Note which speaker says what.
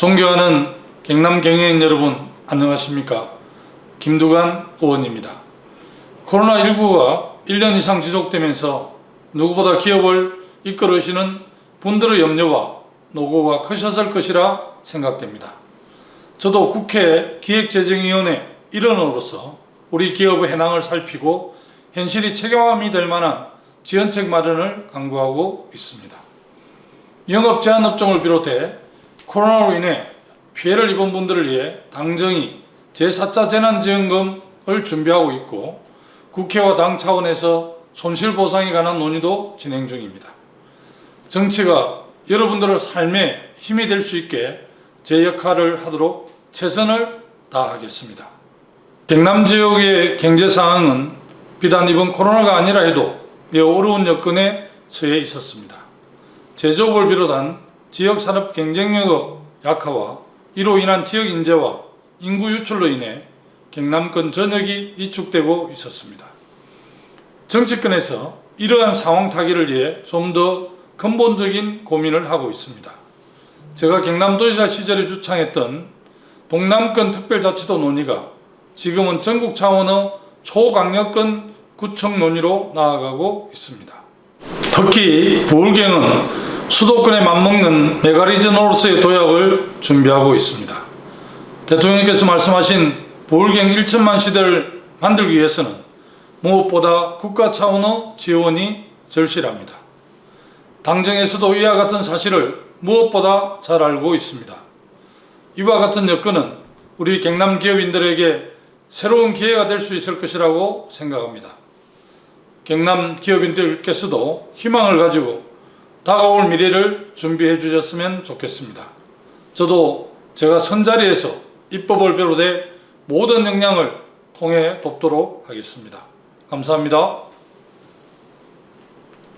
Speaker 1: 존경하는 경남 경영인 여러분 안녕하십니까 김두관 의원입니다. 코로나19가 1년 이상 지속되면서 누구보다 기업을 이끌으시는 분들의 염려와 노고가 크셨을 것이라 생각됩니다. 저도 국회 기획재정위원회 일원으로서 우리 기업의 현황을 살피고 현실이 체감이 될 만한 지원책 마련을 강구하고 있습니다. 영업 제한 업종을 비롯해 코로나로 인해 피해를 입은 분들을 위해 당정이 제4차 재난지원금을 준비하고 있고 국회와 당 차원에서 손실보상에 관한 논의도 진행 중입니다. 정치가 여러분들의 삶에 힘이 될 수 있게 제 역할을 하도록 최선을 다하겠습니다. 경남 지역의 경제 상황은 비단 이번 코로나가 아니라 해도 매우 어려운 여건에 처해 있었습니다. 제조업을 비롯한 지역 산업 경쟁력 약화와 이로 인한 지역 인재와 인구 유출로 인해 경남권 전역이 위축되고 있었습니다. 정치권에서 이러한 상황 타개를 위해 좀 더 근본적인 고민을 하고 있습니다. 제가 경남도지사 시절에 주창했던 동남권 특별자치도 논의가 지금은 전국 차원의 초강력권 구청 논의로 나아가고 있습니다. 특히 부울경은 수도권에 맞먹는 메가리즌으로서의 도약을 준비하고 있습니다. 대통령께서 말씀하신 부울경 1천만 시대를 만들기 위해서는 무엇보다 국가 차원의 지원이 절실합니다. 당정에서도 이와 같은 사실을 무엇보다 잘 알고 있습니다. 이와 같은 여건은 우리 경남 기업인들에게 새로운 기회가 될 수 있을 것이라고 생각합니다. 경남 기업인들께서도 희망을 가지고 다가올 미래를 준비해 주셨으면 좋겠습니다. 저도 제가 선자리에서 입법을 비롯해 모든 역량을 통해 돕도록 하겠습니다. 감사합니다.